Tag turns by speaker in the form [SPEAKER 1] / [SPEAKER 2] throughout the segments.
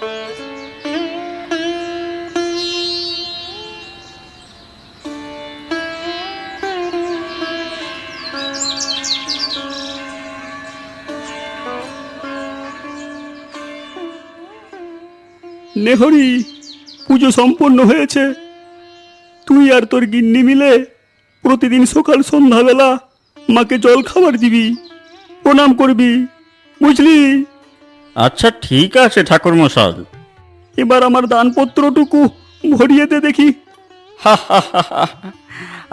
[SPEAKER 1] নেহরি, পুজো সম্পন্ন হয়েছে। তুই আর তোর গিন্নি মিলে প্রতিদিন সকাল সন্ধ্যাবেলা মাকে জল খাবার দিবি, প্রণাম করবি, বুঝলি?
[SPEAKER 2] আচ্ছা ঠিক আছে ঠাকুর মশাই
[SPEAKER 1] এবার আমার দানপত্রটুকু ভরিয়ে দে দেখি।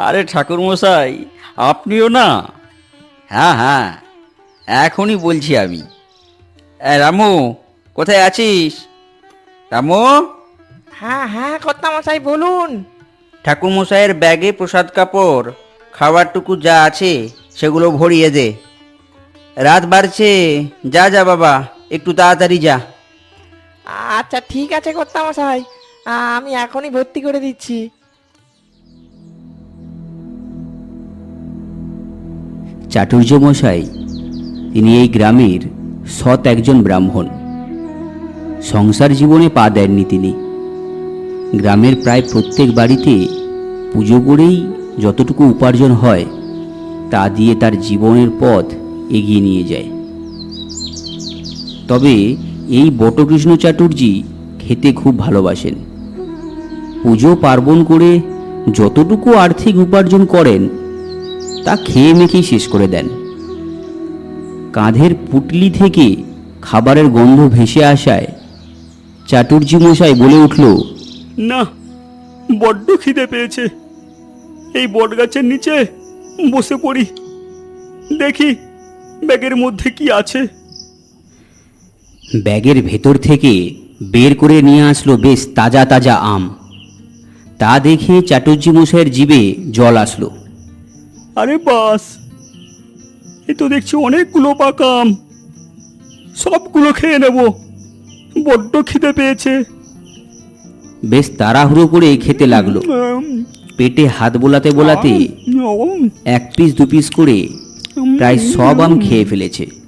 [SPEAKER 2] আরে ঠাকুর মশাই আপনিও না? হ্যাঁ হ্যাঁ এখনই বলছি আমি। রামু কোথায় আছিস? রামু?
[SPEAKER 3] হ্যাঁ হ্যাঁ কর্তামশাই বলুন।
[SPEAKER 2] ঠাকুর মশাইয়ের ব্যাগে প্রসাদ কাপড় খাবারটুকু যা আছে সেগুলো ভরিয়ে দে। রাত বাড়ছে যা যা বাবা। একটু তাড়াতাড়ি যা।
[SPEAKER 3] আচ্ছা ঠিক আছে কর্তামশাই। আমি এখনই ভর্তি করে দিচ্ছি।
[SPEAKER 4] চাটুর্য মশাই তিনি এই গ্রামের সৎ একজন ব্রাহ্মণ। সংসার জীবনে পা দেননি তিনি। গ্রামের প্রায় প্রত্যেক বাড়িতে পুজো করেই যতটুকু উপার্জন হয় তা দিয়ে তার জীবনের পথ এগিয়ে নিয়ে যায়। তবে এই বটকৃষ্ণ চাটুর্যি খেতে খুব ভালোবাসেন। পুজো পার্বণ করে যতটুকু আর্থিক উপার্জন করেন, তা খেয়ে মেখেই শেষ করে দেন। কাঁধের পুটলি থেকে খাবারের গন্ধ ভেসে আসায় চাটুর্জি মশাই বলে উঠল,
[SPEAKER 1] না, বড্ড খিদে পেয়েছে। এই বট গাছের নিচে বসে পড়ি। দেখি ব্যাগের মধ্যে কি আছে।
[SPEAKER 4] ব্যাগের ভেতর থেকে বের করে নিয়ে আসলো বেশ তাজা তাজা আম। তা দেখে চাটুর্জি মশাইয়ের জিভে জল আসলো।
[SPEAKER 1] আরে বাস এ তো দেখছি অনেকগুলো পাকা আম। সবগুলো খেয়ে নেব। বড্ড খিদে পেয়েছে।
[SPEAKER 4] বেশ তাড়াহুড়ো করে খেতে লাগল। পেটে হাত বোলাতে বোলাতে এক পিস দু পিস করে প্রায় সব আম খেয়ে ফেলেছে।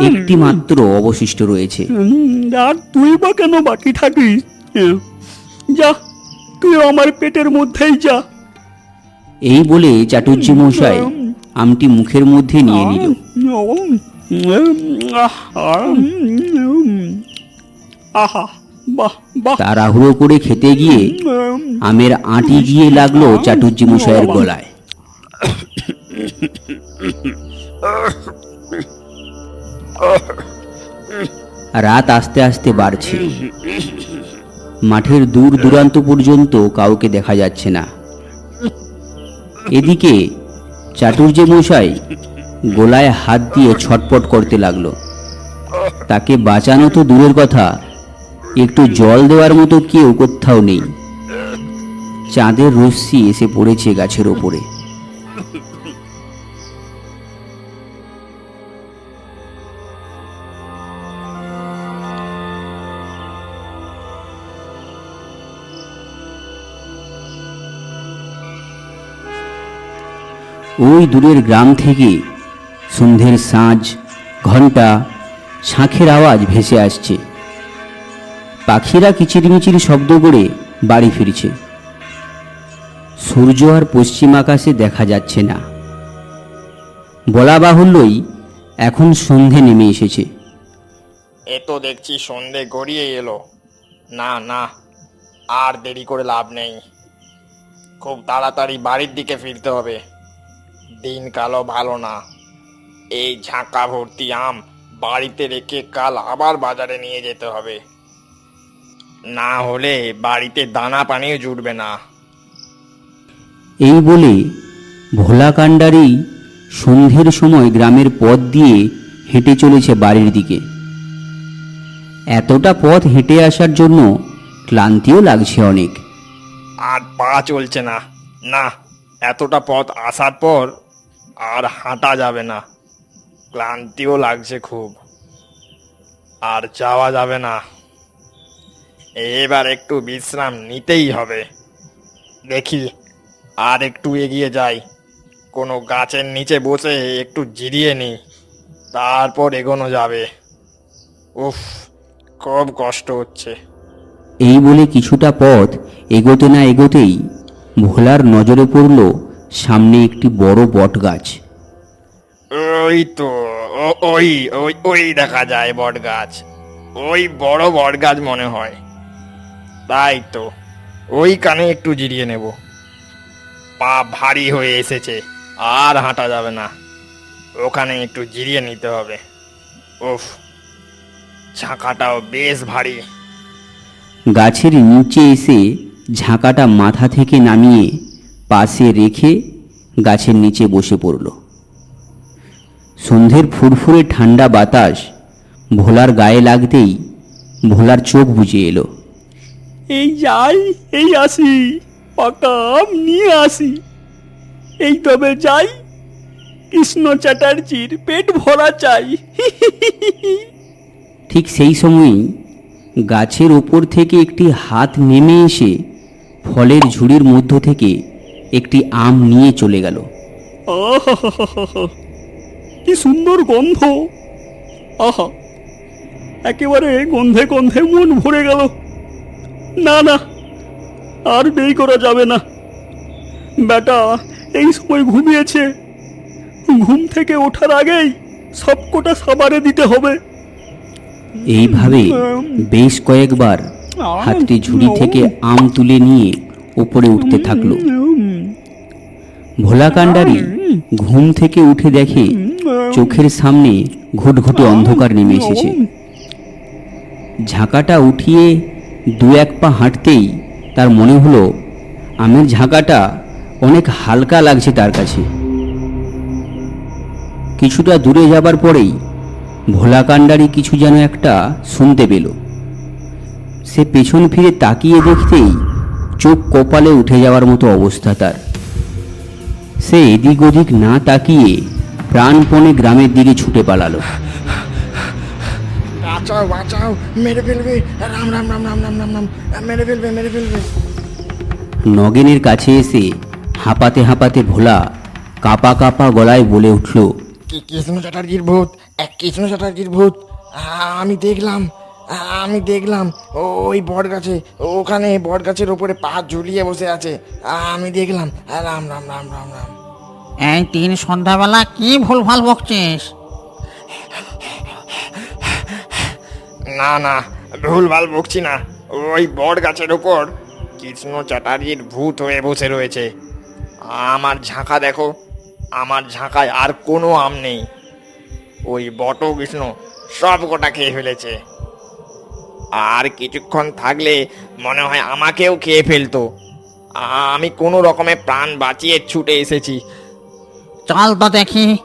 [SPEAKER 4] একটি মাত্র অবশিষ্ট রয়েছে।
[SPEAKER 1] আর তুই বা কেন বাকি থাকিস যা তুই আমার পেটের মধ্যেই যা।
[SPEAKER 4] এই বলে চাটুর্জি মশাই আমটি মুখের মধ্যে নিয়ে নিল।
[SPEAKER 1] আহা বাহ বাহ।
[SPEAKER 4] তাড়াহুড়ো করে খেতে গিয়ে আমের আঁটি গিয়ে লাগল চাটুর্জি মশাইয়ের গলায়। রাত আস্তে আস্তে বাড়ছে। মাঠের দূর দূরান্ত পর্যন্ত কাউকে দেখা যাচ্ছে না। এদিকে চাটুর্জি মশাই গোলায় হাত দিয়ে ছটপট করতে লাগল। তাকে বাঁচানো তো দূরের কথা, একটু জল দেওয়ার মতো কেউ কোথাও নেই। চাঁদের রশ্মি এসে পড়েছে গাছের ওপরে। ওই দূরের গ্রাম থেকে সন্ধ্যের সাঁঝ ঘণ্টা শাঁখের আওয়াজ ভেসে আসছে। পাখিরা কিচিরমিচির শব্দ করে বাড়ি ফিরছে। সূর্য আর পশ্চিম আকাশে দেখা যাচ্ছে না। বলা বাহুল্যই এখন সন্ধে নেমে এসেছে।
[SPEAKER 5] এ তো দেখছি সন্ধে গড়িয়ে এলো। না না, আর দেরি করে লাভ নেই। খুব তাড়াতাড়ি বাড়ির দিকে ফিরতে হবে। দিন কালো ভালো না। এই ঝাঁকা ভর্তি আম বাড়িতে রেখে কাল আবার বাজারে নিয়ে যেতে হবে। না হলে বাড়িতে দানা পানিও জুটবে না।
[SPEAKER 4] এই বলে ভোলা কাণ্ডারি সন্ধ্যের সময় গ্রামের পথ দিয়ে হেঁটে চলেছে বাড়ির দিকে। এতটা পথ হেঁটে আসার জন্য ক্লান্তিও লাগছে অনেক।
[SPEAKER 5] আর পা চলছে না। না এতটা পথ আসার পর আর হাঁটা যাবে না। ক্লান্তিও লাগছে খুব। আর যাওয়া যাবে না। এবার একটু বিশ্রাম নিতেই হবে। দেখি আর একটু এগিয়ে যাই। কোনো গাছের নিচে বসে একটু জিরিয়ে নিই। তারপর এগোনো যাবে। উফ, খুব কষ্ট হচ্ছে।
[SPEAKER 4] এই বলে কিছুটা পথ এগোতে না এগোতেই ভোলার নজরে পড়ল সামনে একটি বড় বট গাছ
[SPEAKER 5] ওই তো ওই ওই ওই দেখা যায় বট গাছ ওই বড় বট গাছ মনে হয়। তাই তো ওই কানে একটু জিরিয়ে নেব। পা ভারী হয়ে এসেছে আর হাঁটা যাবে না। ওখানে একটু জিরিয়ে নিতে হবে। উফ ঝাঁকাটাও বেশ ভারী।
[SPEAKER 4] গাছের নিচে এসে ঝাঁকাটা মাথা থেকে নামিয়ে পাশে রেখে গাছের নিচে বসে পড়ল। সন্ধ্যের ফুরফুরে ঠান্ডা বাতাস ভোলার গায়ে লাগতেই ভোলার চোখ বুজে এলো।
[SPEAKER 1] এই যাই এই আসি পাকা আম নিয়ে আসি। এই তবে যাই কৃষ্ণ চ্যাটার্জির পেট ভরা চাই।
[SPEAKER 4] ঠিক সেই সময়ই গাছের ওপর থেকে একটি হাত নেমে এসে ফলের ঝুড়ির মধ্য থেকে একটি আম নিয়ে চলে গেল।
[SPEAKER 1] কি সুন্দর গন্ধ। আহা একেবারে গন্ধে গন্ধে মন ভরে গেল। না না আর দেরি করা যাবে না। বেটা এই সময় ঘুমিয়েছে। ঘুম থেকে ওঠার আগেই সবকটা সাবারে দিতে হবে।
[SPEAKER 4] এইভাবে বেশ কয়েকবার হাতটি ঝুড়ি থেকে আম তুলে নিয়ে উপরে উঠতে থাকল। ভোলা কাণ্ডারি ঘুম থেকে উঠে দেখে চোখের সামনে ঘুটঘুটে অন্ধকার নেমে এসেছে। ঝাঁকাটা উঠিয়ে দু এক পা হাঁটতেই তার মনে হলো, আমের ঝাঁকাটা অনেক হালকা লাগছে তার কাছে। কিছুটা দূরে যাবার পরেই ভোলা কাণ্ডারি কিছু যেন একটা শুনতে পেল। সে পেছন ফিরে তাকিয়ে দেখতেই চোখ কপালে উঠে যাওয়ার মতো অবস্থা তার। সে এদিক ওদিক না তাকিয়ে প্রাণপণে গ্রামের দিকে ছুটে পালালো।
[SPEAKER 5] বাঁচাও বাঁচাও মেরে ফেলবে। রাম রাম রাম রাম রাম রাম রাম মেরে ফেলবে মেরে ফেলবে।
[SPEAKER 4] নগেনের কাছে এসে হাঁপাতে হাঁপাতে ভোলা কাপা কাপা গলায় বলে উঠল
[SPEAKER 5] কি কৃষ্ণ চ্যাটার্জির ভূত? এক কৃষ্ণ চ্যাটার্জির ভূত? আমি দেখলাম আমি দেখলাম ওই বট গাছে ওখানে বট গাছের ওপরে পা ঝুলিয়ে বসে আছে। আমি দেখলাম রাম রাম রাম রাম রাম।
[SPEAKER 6] এই তিন সন্ধ্যাবেলা কি ভুলভাল বকছিস?
[SPEAKER 5] না না ভুল ভালো বকছি না। ওই বট গাছের ওপর কৃষ্ণ চ্যাটার্জির ভূত হয়ে বসে রয়েছে। আমার ঝাঁকা দেখো আমার ঝাঁকায় আর কোনো আম নেই। ওই বট কৃষ্ণ সব কটা খেয়ে ফেলেছে। আর কিছুক্ষণ থাকলে মনে হয় আমাকেও খেয়ে ফেলতো। আমি কোনো রকমে প্রাণ বাঁচিয়ে ছুটে এসেছি।
[SPEAKER 6] চল তো দেখি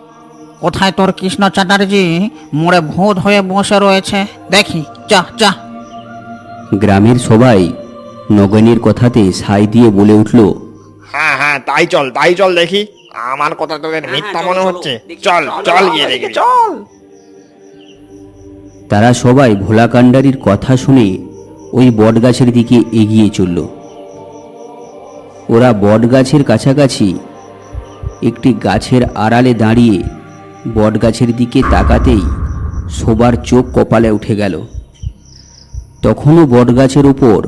[SPEAKER 6] কোথায় তোর কৃষ্ণ চ্যাটার্জি? মোড়ে ভূত হয়ে বসে রয়েছে। দেখি যা যা।
[SPEAKER 4] গ্রামের সবাই নগেনের কথাতে সাই দিয়ে বলে উঠল
[SPEAKER 5] হ্যাঁ হ্যাঁ তাই চল তাই চল দেখি। আমার কথা তোদের মিথ্যা মনে হচ্ছে। চল চল গিয়ে দেখি। চল।
[SPEAKER 4] তারা সবাই ভোলা কাণ্ডারির কথা শুনে ওই বটগাছের দিকে এগিয়ে চলল। ওরা বটগাছের কাছাকাছি একটি গাছের আড়ালে দাঁড়িয়ে বটগাছের দিকে তাকাতেই সবার চোখ কপালে উঠে গেল। তখনও বটগাছের ওপর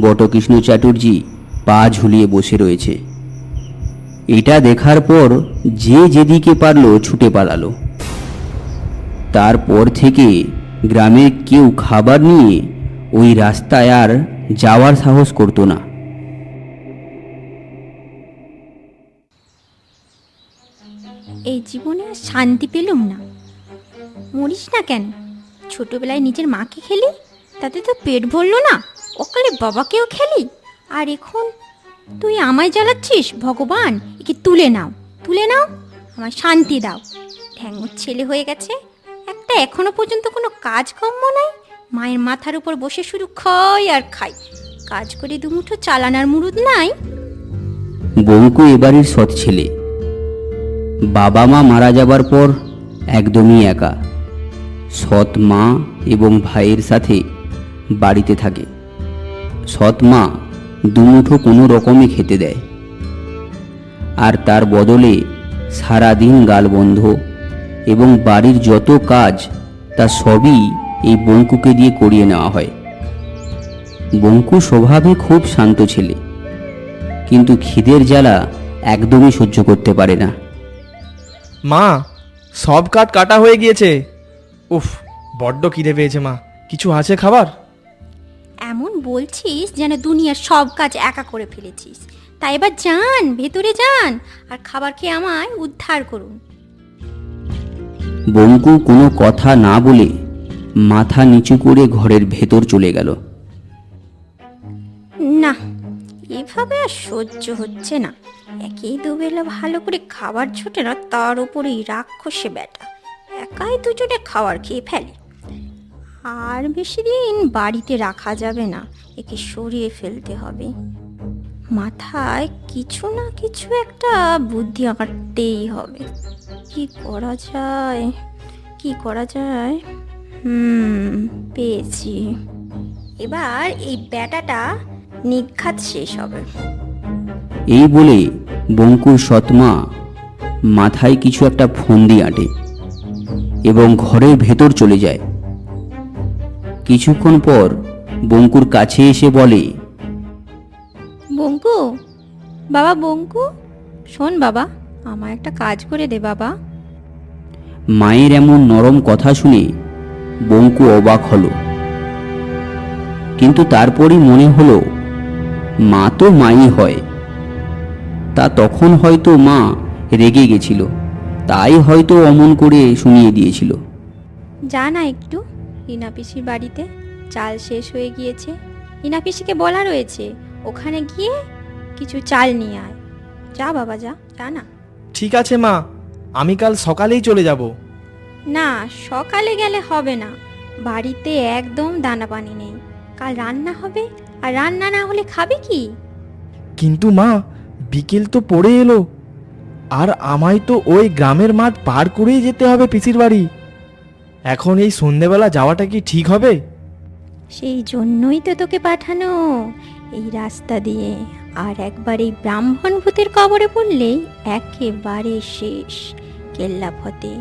[SPEAKER 4] বটকৃষ্ণ চ্যাটার্জি পা ঝুলিয়ে বসে রয়েছে। এটা দেখার পর যে যেদিকে পারল ছুটে পালালো। তারপর থেকে গ্রামের কেউ খাবার নিয়ে ওই রাস্তায় আর যাওয়ার সাহস করতো না।
[SPEAKER 7] এই জীবনে আর শান্তি পেলুম না। মরিস না কেন? ছোটবেলায় নিজের মাকে খেলি? তাতে তো পেট ভরলো না। অকালে বাবাকেও খেলি? আর এখন তুই আমায় জ্বালাচ্ছিস? ভগবান, একে তুলে নাও। তুলে নাও আমার শান্তি দাও। ঠ্যাঙ্গুর ছেলে হয়ে গেছে। একটা এখনও পর্যন্ত কোনো কাজকর্ম নাই? মায়ের মাথার উপর বসে শুধু খাই আর খাই। কাজ করে দুমুঠো চালানার মুরুদ নাই?
[SPEAKER 4] বঙ্কু এবারের সৎ ছেলে। বাবা মা মারা যাবার পর একদমই একা। সৎ মা এবং ভাইয়ের সাথে বাড়িতে থাকে। সৎ মা দুমুঠো কোনো রকমে খেতে দেয়। আর তার বদলে সারাদিন গালবন্ধ এবং বাড়ির যত কাজ তা সবই এই বঙ্কুকে দিয়ে করিয়ে নেওয়া হয়। বঙ্কু স্বভাবে খুব শান্ত ছেলে কিন্তু খিদের জ্বালা একদমই সহ্য করতে পারে না।
[SPEAKER 8] মা সব কাঠ কাটা হয়ে গিয়েছে। উফ বড্ড খিদে পেয়েছে মা। কিছু আছে খাবার?
[SPEAKER 7] এমন বলছিস যেন দুনিয়ার সব কাজ একা করে ফেলেছিস। তাই এবার যান ভেতরে যান আর খাবার খেয়ে আমায় উদ্ধার করুন।
[SPEAKER 4] বঙ্কু কোনো কথা না বলে মাথা নিচু করে ঘরের ভেতর চলে গেল।
[SPEAKER 7] না, এভাবে আর সহ্য হচ্ছে না। একেই দুবেলা ভালো করে খাবার ছোটে না, তার উপরেই রাক্ষসে বেটা একাই দুজনে খাবার খেয়ে ফেলে। আর বেশি দিন বাড়িতে রাখা যাবে না, একে সরিয়ে ফেলতে হবে। মাথায় কিছু না কিছু একটা বুদ্ধি আঁটতেই হবে। কি করা যায়? কি করা যায়? হুম, পেয়েছি। এবার এই ব্যাটাটা নিঘাত শেষ হবে।
[SPEAKER 4] এই বলে বঙ্কুর সৎমা মাথায় কিছু একটা ফন্দি আঁটে এবং ঘরের ভেতর চলে যায়। কিছুক্ষণ পর বঙ্কুর কাছে এসে বলে
[SPEAKER 7] বঙ্কু? বাবা বঙ্কু? শোন বাবা আমার একটা কাজ করে দে বাবা।
[SPEAKER 4] মায়ের এমন নরম কথা শুনে বঙ্কু অবাক হলো। কিন্তু তারপরই মনে হলো মা তো মাই হয়। তা তখন হয়তো মা রেগে গেছিল তাই হয়তো অমন করে শুনিয়ে দিয়েছিল।
[SPEAKER 7] যা না একটু রিনা পিসির বাড়িতে চাল শেষ হয়ে গিয়েছে। রিনা পিসিকে বলা রয়েছে ওখানে গিয়ে কিছু চাল নিয়ে আয়। যা বাবা যা যা না।
[SPEAKER 8] ঠিক আছে মা আমি কাল সকালেই চলে যাব।
[SPEAKER 7] না সকালে গেলে হবে না। বাড়িতে একদম দানা পানি নেই। কাল রান্না হবে আর রান্না না হলে খাবে কি?
[SPEAKER 8] কিন্তু মা বিকেল তো পড়ে এলো। আর আমায় তো ওই গ্রামের মাঠ পার করেই যেতে হবে পিসির বাড়ি। এখন এই সন্ধেবেলা যাওয়াটা কি ঠিক হবে?
[SPEAKER 7] সেই জন্যই তো তোকে পাঠানো। এই রাস্তা দিয়ে। আর একবার এই ব্রাহ্মণ ভূতের কবরে পড়লেই একেবারে শেষ কেল্লা ফতে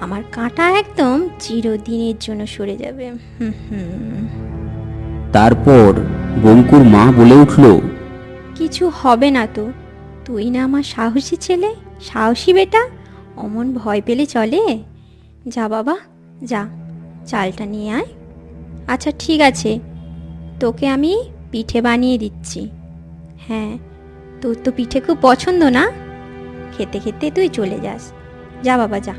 [SPEAKER 7] আমার কাঁটা একদম চিরদিনের জন্য সরে যাবে।
[SPEAKER 4] তারপর বঙ্কুর মা বলে উঠল
[SPEAKER 7] কিছু হবে না তো। তুই না আমার সাহসী ছেলে? সাহসী বেটা? অমন ভয় পেলে চলে? যা বাবা যা। চালটা নিয়ে আয়। আচ্ছা ঠিক আছে। তোকে আমি পিঠে বানিয়ে দিচ্ছি। হ্যাঁ তোর তো পিঠে খুব পছন্দ না? খেতে খেতে তুই চলে যাস। যা বাবা যা।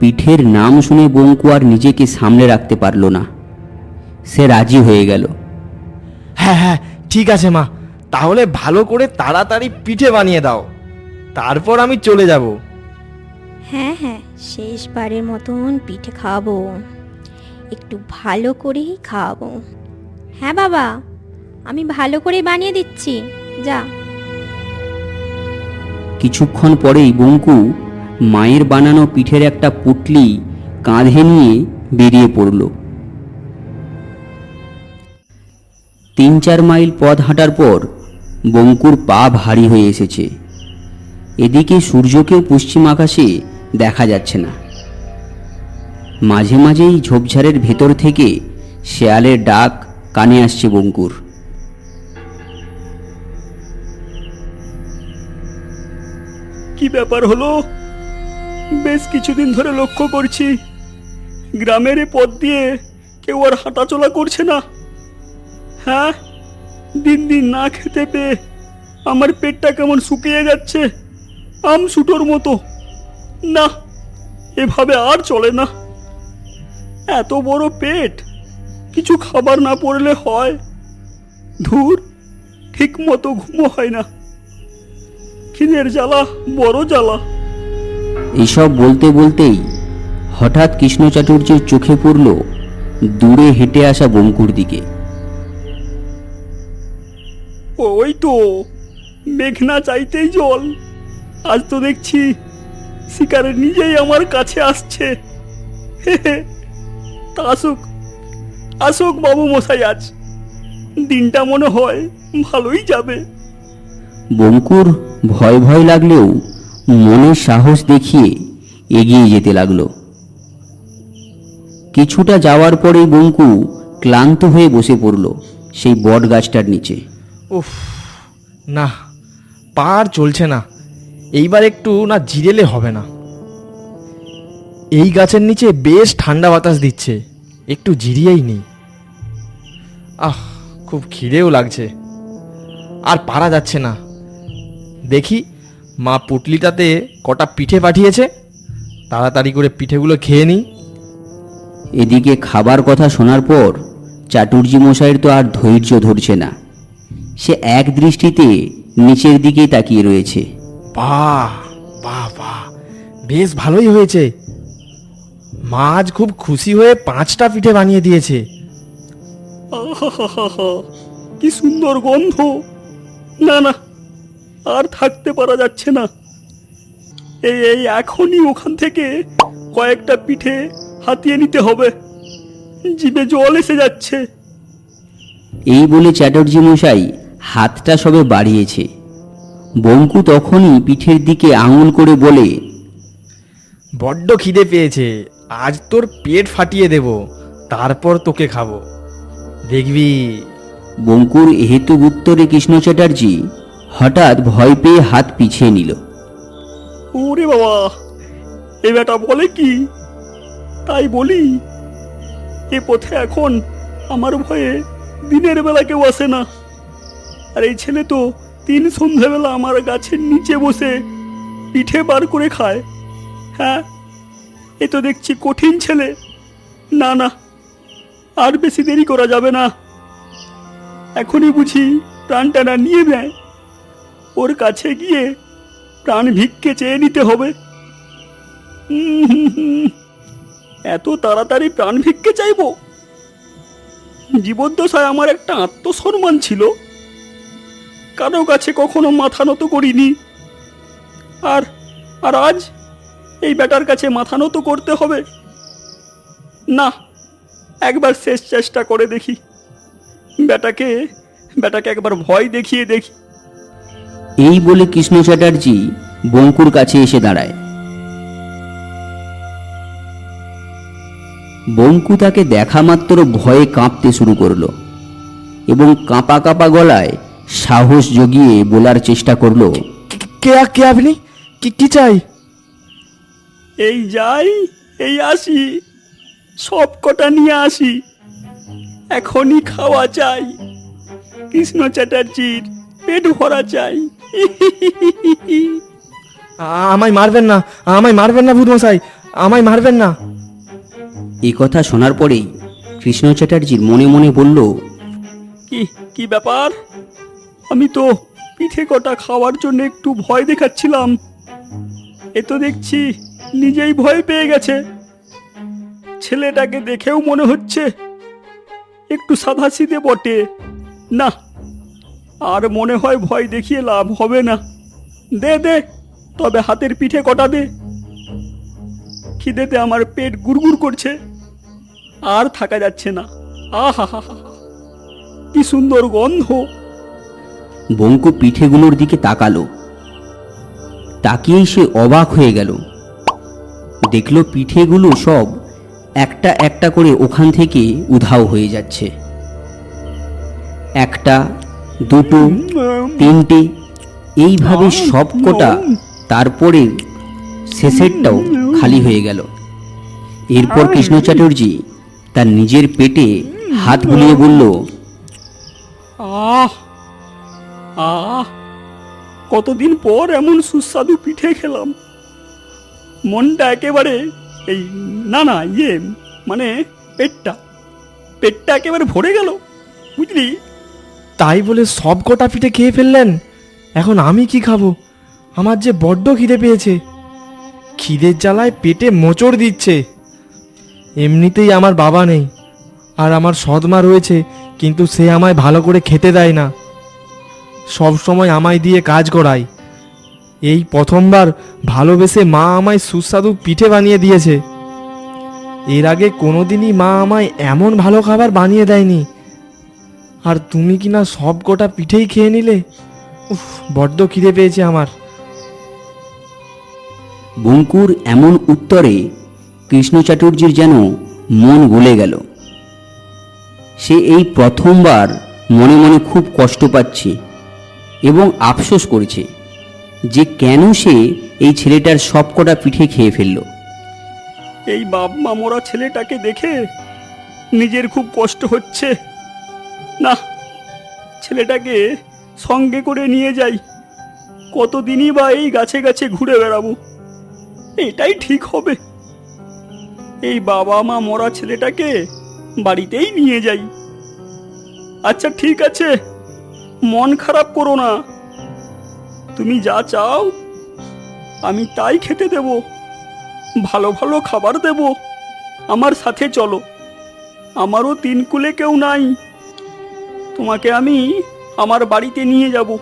[SPEAKER 4] পিঠের নাম শুনে বঙ্কু আর নিজেকে সামলে রাখতে পারল না। সে রাজি হয়ে গেল।
[SPEAKER 8] হ্যাঁ হ্যাঁ ঠিক আছে মা। তাহলে ভালো করে তাড়াতাড়ি পিঠে বানিয়ে দাও। তারপর আমি চলে যাব।
[SPEAKER 7] হ্যাঁ হ্যাঁ শেষবারের মতন পিঠে খাওয়াবো। একটু ভালো করেই খাওয়াবো। হ্যাঁ বাবা। আমি ভালো করে বানিয়ে দিচ্ছি। যা।
[SPEAKER 4] কিছুক্ষণ পরেই বঙ্কু মায়ের বানানো পিঠের একটা পুটলি কাঁধে নিয়ে বেরিয়ে পড়ল। তিন চার মাইল পথ হাঁটার পর বঙ্কুর পা ভারী হয়ে এসেছে। এদিকে সূর্যকেও পশ্চিম আকাশে দেখা যাচ্ছে না। মাঝে মাঝেই ঝোপঝাড়ের ভেতর থেকে শেয়ালের ডাক কানে আসছে বঙ্কুর।
[SPEAKER 1] কি ব্যাপার হলো? বেশ কিছুদিন ধরে লক্ষ্য করছি, গ্রামের পথ দিয়ে কেউ আর হাঁটাচলা করছে না। হ্যাঁ দিন দিন না খেতে পেয়ে আমার পেটটা কেমন শুকিয়ে যাচ্ছে, আম সুটোর মতো। না, এভাবে আর চলে না। এত বড় পেট, কিছু খাবার না পড়লে হয়। ধুর ঠিক মতো ঘুমো হয় না। খিদের জ্বালা বড় জ্বালা।
[SPEAKER 4] এইসব বলতে বলতেই হঠাৎ কৃষ্ণ চাটুর্যের চোখে পড়ল দূরে হেঁটে আসা বঙ্কুর দিকে।
[SPEAKER 1] ওই তো মেঘনা চাইতেই জল। আজ তো দেখছি শিকারে নিজেই আমার কাছে আসছে। তা আসুক আসুক বাবু মশাই আজ। দিনটা মনে হয় ভালোই যাবে।
[SPEAKER 4] বঙ্কুর ভয় ভয় লাগলেও মনের সাহস দেখিয়ে এগিয়ে যেতে লাগল। কিছুটা যাওয়ার পরেই বঙ্কু ক্লান্ত হয়ে বসে পড়ল সেই বট গাছটার নিচে।
[SPEAKER 8] উফ, না, পার চলছে না। এইবার একটু না জিরেলে হবে না। এই গাছের নিচে বেশ ঠান্ডা বাতাস দিচ্ছে, একটু জিরিয়েই নি আহ, খুব খিদেও লাগছে। আর পারা যাচ্ছে না। দেখি মা পুটলিটাতে কটা পিঠে পাঠিয়েছে। তাড়াতাড়ি করে পিঠেগুলো খেয়ে নিই।
[SPEAKER 4] এদিকে খাবার কথা শোনার পর চাটুর্জি মশাইয়ের তো আর ধৈর্য ধরছে না। সে এক দৃষ্টিতে নিচের দিকেই তাকিয়ে রয়েছে।
[SPEAKER 8] বাহ বাহ বাহ বেশ ভালোই হয়েছে। মা আজ খুব খুশি হয়ে পাঁচটা পিঠে বানিয়ে দিয়েছে।
[SPEAKER 1] কি সুন্দর গন্ধ। না না আর থাকতে পারা যাচ্ছে না। এই এই এখনই ওখান থেকে কয়েকটা পিঠে হাতিয়ে নিতে হবে। জিভে জল এসে যাচ্ছে।
[SPEAKER 4] এই বলে চ্যাটার্জি মশাই হাতটা সবে বাড়িয়েছে। বঙ্কু তখনই পিঠের দিকে আঙুল করে বলে
[SPEAKER 8] বড্ড খিদে পেয়েছে আজ তোর পেট ফাটিয়ে দেব তারপর তোকে খাব। দেখবি।
[SPEAKER 4] বঙ্কুর হেতু উত্তরে কৃষ্ণ চ্যাটার্জি হঠাৎ ভয় পেয়ে হাত পিছিয়ে নিল।
[SPEAKER 1] ওরে বাবা, এ বেটা বলে কি? তাই বলি, এ পথে এখন আমার ভয়ে দিনের বেলা কেউ আসে না। আর এই ছেলে তো তিন সন্ধ্যাবেলা আমার গাছের নিচে বসে পিঠে বার করে খায়। হ্যাঁ এ তো দেখছি কঠিন ছেলে। না না, আর বেশি দেরি করা যাবে না। এখনই বুঝি প্রাণটা নিয়ে নেয়। ওর কাছে গিয়ে প্রাণ ভিক্ষে চেয়ে নিতে হবে। এত তাড়াতাড়ি প্রাণ ভিক্ষে চাইব? জীবদ্দশায় আমার একটা আত্মসম্মান ছিল। কারও কাছে কখনো মাথা নত করিনি। আর আর আজ এই বেটার কাছে মাথা নত করতে হবে? না, একবার শেষ চেষ্টা করে দেখি। ব্যাটাকে ব্যাটাকে একবার ভয় দেখিয়ে দেখি।
[SPEAKER 4] এই বলে কৃষ্ণ চ্যাটার্জি বঙ্কুর কাছে এসে দাঁড়ায়। বঙ্কু তাকে দেখা মাত্র ভয়ে কাঁপতে শুরু করল এবং কাঁপা কাঁপা গলায় সাহস জগিয়ে বলার চেষ্টা করল
[SPEAKER 8] কে কে আপনি কি কি চাই?
[SPEAKER 1] এই যাই এই আসি। সব কটা নিয়ে আসি। এখনই খাওয়া চাই। কৃষ্ণ চ্যাটার্জির পেট ভরা চাই।
[SPEAKER 8] আমায় মারবেন না আমায় মারবেন না ভূতমশাই আমায় মারবেন না।
[SPEAKER 4] এ কথা শোনার পরেই কৃষ্ণ চ্যাটার্জির মনে মনে বলল
[SPEAKER 1] কি কি ব্যাপার? আমি তো পিঠে কটা খাওয়ার জন্য একটু ভয় দেখাচ্ছিলাম। এ তো দেখছি নিজেই ভয় পেয়ে গেছে। ছেলেটাকে দেখেও মনে হচ্ছে একটু সাধাসিদে বটে। না আর মনে হয় ভয় দেখিয়ে লাভ হবে না। দে দে, তবে হাতের পিঠে কটা দে। খিদেতে আমার পেট গুড়গুড় করছে। আর থাকা যাচ্ছে না। আহা হা কি সুন্দর গন্ধ।
[SPEAKER 4] বঙ্কু পিঠেগুলোর দিকে তাকালো। তাকিয়েই সে অবাক হয়ে গেল। দেখল পিঠেগুলো সব একটা একটা করে ওখান থেকে উধাও হয়ে যাচ্ছে। একটা দুটো তিনটে এইভাবে সব কটা তারপরে শেষেরটাও খালি হয়ে গেল। এরপর কৃষ্ণ চ্যাটার্জি তার নিজের পেটে হাত বুলিয়ে বলল
[SPEAKER 1] আহ আহ কতদিন পর এমন সুস্বাদু পিঠে খেলাম। মনটা একেবারে এই না না ইয়ে মানে পেটটা পেটটা একেবারে ভরে গেল বুঝলি?
[SPEAKER 8] তাই বলে সব কটা পিঠে খেয়ে ফেললেন। এখন আমি কি খাব? আমার যে বড্ড খিদে পেয়েছে। খিদের জ্বালায় পেটে মোচড় দিচ্ছে। এমনিতেই আমার বাবা নেই, আর আমার সদমা রয়েছে, কিন্তু সে আমায় ভালো করে খেতে দেয় না। সব সময় আমায় দিয়ে কাজ করায়। এই প্রথমবার ভালোবেসে মা আমায় সুস্বাদু পিঠে বানিয়ে দিয়েছে। এর আগে কোনোদিনই মা আমায় এমন ভালো খাবার বানিয়ে দেয়নি। আর তুমি কি না সব কটা পিঠেই খেয়ে নিলে? উফ বড্ড খিদে পেয়েছে আমার।
[SPEAKER 4] বঙ্কুর এমন উত্তরে কৃষ্ণ চ্যাটার্জির যেন মন গলে গেল। সে এই প্রথমবার মনে মনে খুব কষ্ট পাচ্ছে এবং আফসোস করছে যে কেন সে এই ছেলেটার সবকটা পিঠে খেয়ে ফেলল।
[SPEAKER 1] এই বাপ মা মোরা ছেলেটাকে দেখে নিজের খুব কষ্ট হচ্ছে। না, ছেলেটাকে সঙ্গে করে নিয়ে যাই। কতদিনই বা এই গাছে গাছে ঘুরে বেড়াবো। এটাই ঠিক হবে। এই বাবা মা মরা ছেলেটাকে বাড়িতেই নিয়ে যাই। আচ্ছা ঠিক আছে। মন খারাপ করো না। তুমি যা চাও, আমি তাই খেতে দেবো। ভালো ভালো খাবার দেব। আমার সাথে চলো। আমারও তিন কুলে কেউ নাই। তোমাকে আমি আমার বাড়িতে নিয়ে যাব।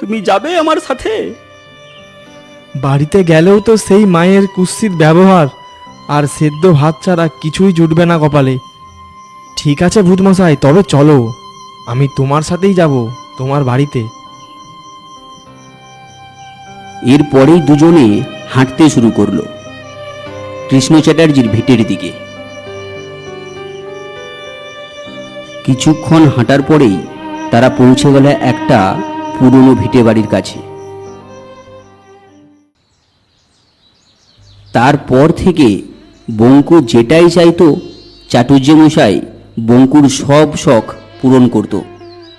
[SPEAKER 1] তুমি যাবে আমার সাথে?
[SPEAKER 8] বাড়িতে গেলেও তো সেই মায়ের কুৎসিত ব্যবহার আর সেদ্ধ ভাত ছাড়া কিছুই জুটবে না কপালে। ঠিক আছে ভূতমশাই তবে চলো আমি তোমার সাথেই যাব তোমার বাড়িতে।
[SPEAKER 4] এরপরেই দুজনে হাঁটতে শুরু করল। কৃষ্ণ চ্যাটার্জির ভিটের দিকে। কিছুক্ষণ হাঁটার পরেই তারা পৌঁছে গেল একটা পুরনো ভিটে বাড়ির কাছে। তারপর থেকে বঙ্কু যেটাই চাইতো চাটুর্য মশাই বঙ্কুর সব শখ পূরণ করত।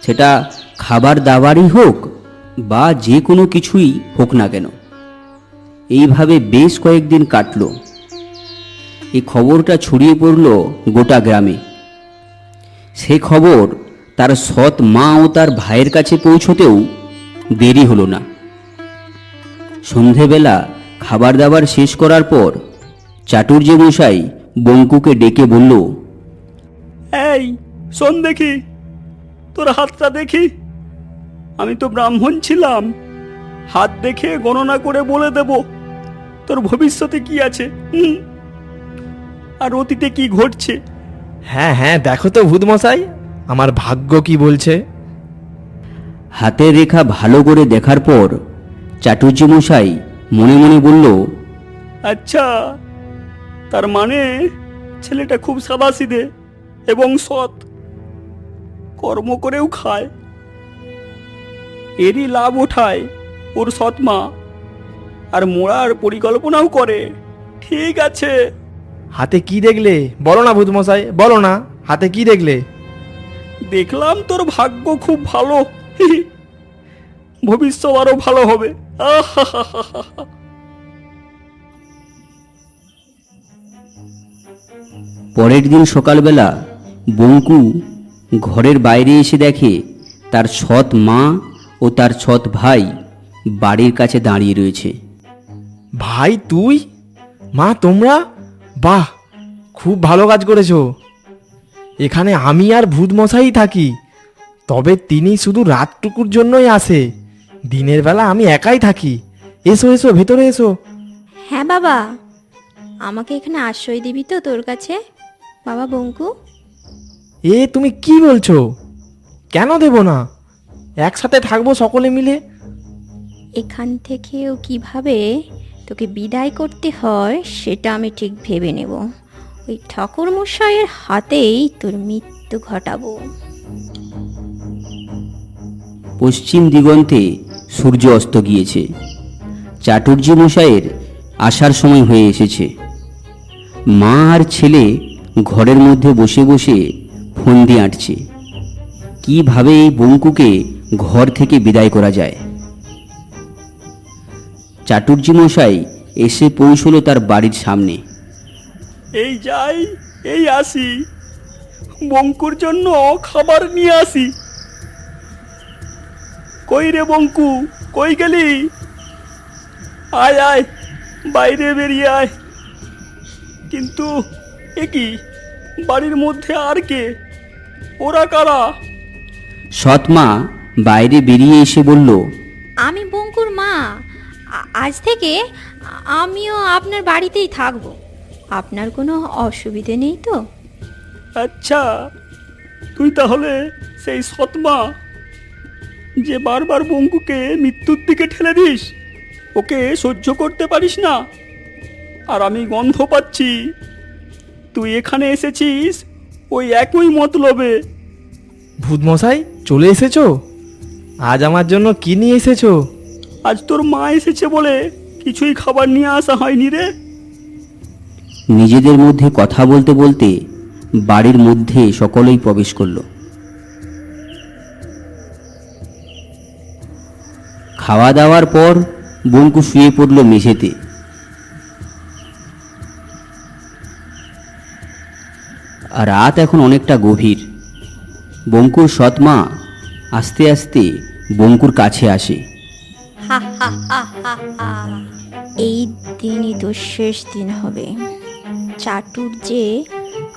[SPEAKER 4] সেটা খাবার দাবারই হোক বা যে কোনো কিছুই হোক না কেন। এইভাবে বেশ কয়েকদিন কাটল। এই খবরটা ছড়িয়ে পড়ল গোটা গ্রামে। সে খবর তার সৎ মা ও তার ভাইয়ের কাছে পৌঁছতেও দেরি হলো না সন্ধেবেলা খাবার দাবার শেষ করার পর চাটুর্য মশাই বঙ্কুকে ডেকে বলল,
[SPEAKER 1] এই, শোন দেখি, তোর হাতটা দেখি আমি তো ব্রাহ্মণ ছিলাম, হাত দেখে গণনা করে বলে দেব, তোর ভবিষ্যতে কি আছে? আর অতীতে কি ঘটছে
[SPEAKER 8] হ্যাঁ হ্যাঁ দেখো তো ভূতমশাই আমার ভাগ্য কি বলছে?
[SPEAKER 4] হাতের রেখা ভালো করে দেখার পর চাটুর্য মশাই মনে মনে বলল
[SPEAKER 1] আচ্ছা তার মানে ছেলেটা খুব সাদাসিদে এবং সৎ কর্ম করেও খায়। এরই লাভ ওঠায় ওর সৎ মা আর মোড়ার পরিকল্পনাও করে। ঠিক আছে।
[SPEAKER 8] হাতে কি দেখলে? বলো না ভূতমশাই বলো না হাতে কি দেখলে?
[SPEAKER 1] দেখলাম তোর ভাগ্য খুব ভালো। ভবিষ্যৎ আরও ভালো হবে।
[SPEAKER 4] পরের দিন সকালবেলা বঙ্কু ঘরের বাইরে এসে দেখে তার সৎ মা ও তার সৎ ভাই বাড়ির কাছে দাঁড়িয়ে রয়েছে।
[SPEAKER 8] ভাই তুই? মা তোমরা? বাহ খুব ভালো কাজ করেছ। এখানে আমি আর ভূতমশাই থাকি তবে তিনি শুধু রাতটুকুর জন্যই আসে। দিনের বেলা আমি একাই থাকি। এসো এসো ভেতরে এসো।
[SPEAKER 7] হ্যাঁ বাবা আমাকে এখানে আশ্রয় দিবি তো তোর কাছে? বাবা বঙ্কু?
[SPEAKER 8] এ তুমি কি বলছো? কেন দেব না? একসাথে থাকব সকলে মিলে?
[SPEAKER 7] এখান থেকেও কীভাবে? তোকে বিদায় করতে হয়, সেটা আমি ঠিক ভেবে নেব। ওই ঠাকুর মশাইয়ের হাতেই তোর মৃত্যু ঘটাবো।
[SPEAKER 4] পশ্চিম দিগন্তে সূর্য অস্ত গিয়েছে। চাটুর্য মশাইয়ের আসার সময় হয়ে এসেছে। মা আর ছেলে ঘরের মধ্যে বসে বসে ফন্দি আঁটছে। কীভাবে এই বঙ্কুকে ঘর থেকে বিদায় করা যায়? চাটুর্য মশাই এসে পৌঁছলো তার বাড়ির সামনে।
[SPEAKER 1] এই যাই এই আসি। বঙ্কুর জন্য খাবার নিয়ে আসি। কই রে বঙ্কু কই গেলি? আয় আয় বাইরে বেরিয়ে আয়। কিন্তু এ কি বাড়ির মধ্যে আর কে? ওরা কারা?
[SPEAKER 4] সৎমা বাইরে বেরিয়ে এসে বলল
[SPEAKER 7] আমি বঙ্কুর মা। আজ থেকে আমিও আপনার বাড়িতেই থাকব। আপনার কোনো অসুবিধে নেই তো?
[SPEAKER 1] আচ্ছা তুই তাহলে সেই সৎমা যে বারবার বঙ্কুকে মৃত্যুর দিকে ঠেলে দিস ওকে সহ্য করতে পারিস না। আর আমি গন্ধ পাচ্ছি তুই এখানে এসেছিস ওই একই মতলবে।
[SPEAKER 8] ভূতমশাই চলে এসেছ? আজ আমার জন্য কি নিয়ে এসেছ?
[SPEAKER 1] আজ তোর মা এসেছে বলে কিছুই খাবার নিয়ে আসা হয়নি রে।
[SPEAKER 4] নিজেদের মধ্যে কথা বলতে বলতে বাড়ির মধ্যে সকলেই প্রবেশ করল। খাওয়া দাওয়ার পর বঙ্কু শুয়ে পড়ল মেঝেতে। রাত এখন অনেকটা গভীর। বঙ্কুর সৎমা আস্তে আস্তে বঙ্কুর কাছে আসে।
[SPEAKER 7] হা হা হা হা হা। এই দিনই তো শেষ দিন হবে। চাটুর যে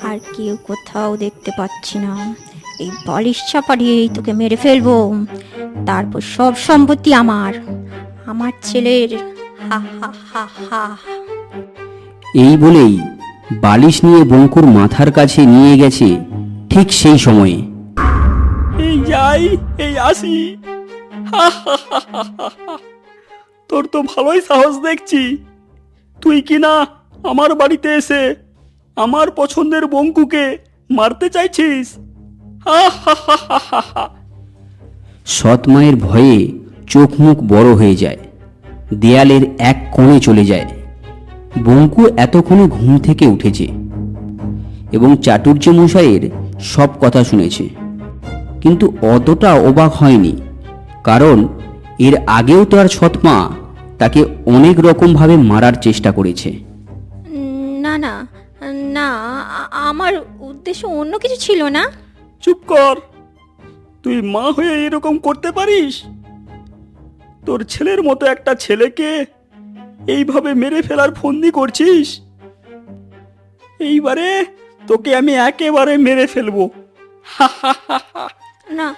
[SPEAKER 7] আর কেউ কোথাও দেখতে পাচ্ছি না। এই বালিশ চাপা দিয়েই তোকে মেরে ফেলব। তারপর সব সম্পত্তি আমার। আমার ছেলের হা হা হা হা।
[SPEAKER 4] এই বলেই বালিশ নিয়ে বঙ্কুর মাথার কাছে নিয়ে গেছে ঠিক সেই সময়ে।
[SPEAKER 1] এই যাই এই আসি। তোর তো ভালোই সাহস দেখছি। তুই কি না আমার বাড়িতে এসে আমার পছন্দের বঙ্কুকে মারতে চাইছিস।
[SPEAKER 4] সৎ মায়ের ভয়ে চোখ মুখ বড় হয়ে যায়। দেয়ালের এক কোণে চলে যায়। বঙ্কু এতক্ষণে ঘুম থেকে উঠেছে এবং চাটুর্য মশাইয়ের সব কথা শুনেছে। কিন্তু অতটা অবাক হয়নি। কারণ এর আগেও তার সৎমা তাকে অনেক রকমভাবে মারার চেষ্টা করেছে।
[SPEAKER 7] না না না আমার উদ্দেশ্য অন্য কিছু ছিল না।
[SPEAKER 1] চুপ কর। তুই মা হয়ে এরকম করতে পারিস? তোর ছেলের মতো একটা ছেলেকে এইভাবে মেরে ফেলার ফন্দি করছিস? এইবারে তোকে আমি একেবারে মেরে ফেলব।
[SPEAKER 7] না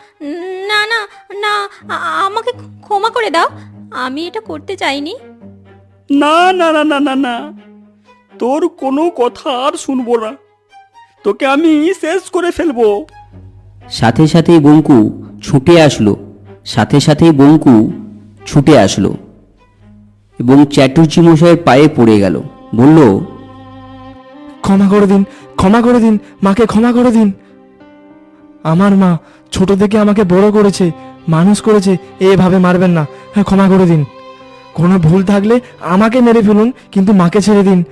[SPEAKER 7] না না না আমাকে ক্ষমা করে দাও। আমি এটা করতে চাইনি।
[SPEAKER 1] না না না না না না। তোর কোনো কথা আর শুনব না। তোকে আমি শেষ করে ফেলব।
[SPEAKER 4] সাথে সাথেই বঙ্কু ছুটে আসলো। সাথে সাথেই বঙ্কু ছুটে আসলো। এবং চ্যাটুর্জি মশাইয়ের পায়ে পড়ে গেল। বলল
[SPEAKER 8] ক্ষমা করে দিন ক্ষমা করে দিন মাকে ক্ষমা করে দিন। আমার মা ছোট থেকে আমাকে বড় করেছে মানুষ করেছে এভাবে মারবেন না। হ্যাঁ ক্ষমা করে দিন। কোনো ভুল থাকলে আমাকে মেরে ফেলুন কিন্তু মাকে ছেড়ে দিন।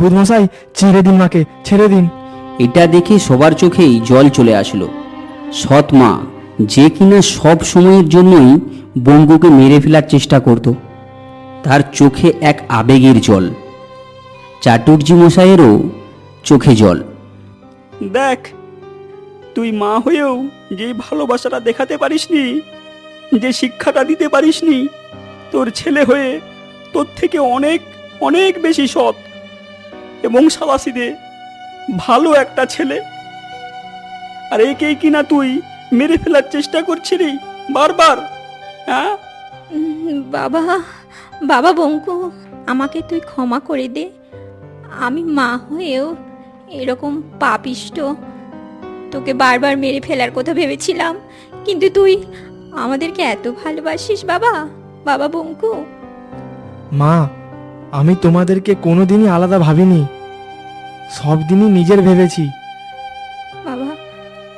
[SPEAKER 8] বুধমশাই ছেড়ে দিন মাকে ছেড়ে দিন।
[SPEAKER 4] এটা দেখে সবার চোখেই জল চলে আসলো। সৎ মা যে কিনা সব সময়ের জন্যই বঙ্গুকে মেরে ফেলার চেষ্টা করত। তার চোখে এক আবেগের জল। চাটুর্জি মশাইয়েরও চোখে জল।
[SPEAKER 1] দেখ তুই মা হয়েও যে ভালোবাসাটা দেখাতে পারিসনি, যে শিক্ষাটা দিতে পারিসনি, তোর ছেলে হয়ে তোর থেকে অনেক অনেক বেশি সৎ। এবং সাবাসিদে ভালো একটা ছেলে। আর একেই কিনা তুই মেরে ফেলার চেষ্টা করছিলি? বারবার হ্যাঁ?
[SPEAKER 7] বাবা বাবা বঙ্কু, আমাকে তুই ক্ষমা করে দে। আমি মা হয়েও এরকম পাপিষ্ট তোকে বারবার মেরে ফেলার কথা ভেবেছিলাম। কিন্তু তুই আমাদেরকে এত ভালোবাসিস বাবা বাবা বঙ্কু।
[SPEAKER 8] মা আমি তোমাদেরকে কোনোদিনই আলাদা ভাবিনি। সব দিনই নিজের ভেবেছি।
[SPEAKER 7] বাবা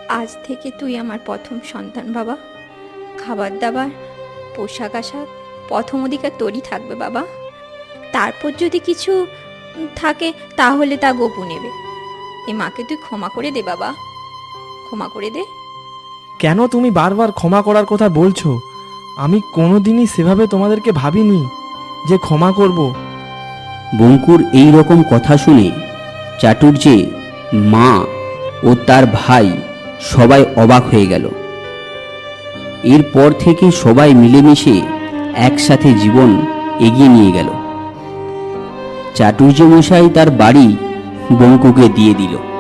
[SPEAKER 7] আজ থেকে তুই আমার প্রথম সন্তান বাবা। খাবার দাবার পোশাক আশাক প্রথম অধিকার তোরই থাকবে বাবা। তারপর যদি কিছু থাকে তাহলে তা গোপু নেবে এ মাকে তুই ক্ষমা করে দে বাবা। ক্ষমা করে দে।
[SPEAKER 8] কেন তুমি বারবার ক্ষমা করার কথা বলছো? আমি কোনোদিনই সেভাবে তোমাদেরকে ভাবিনি যে ক্ষমা করব।
[SPEAKER 4] বঙ্কুর এই রকম কথা শুনে চাটুর্যে মা ও তার ভাই সবাই অবাক হয়ে গেল। এরপর থেকে সবাই মিলেমিশে একসাথে জীবন এগিয়ে নিয়ে গেল। চাটুর্য মশাই তার বাড়ি বঙ্কুকে দিয়ে দিল।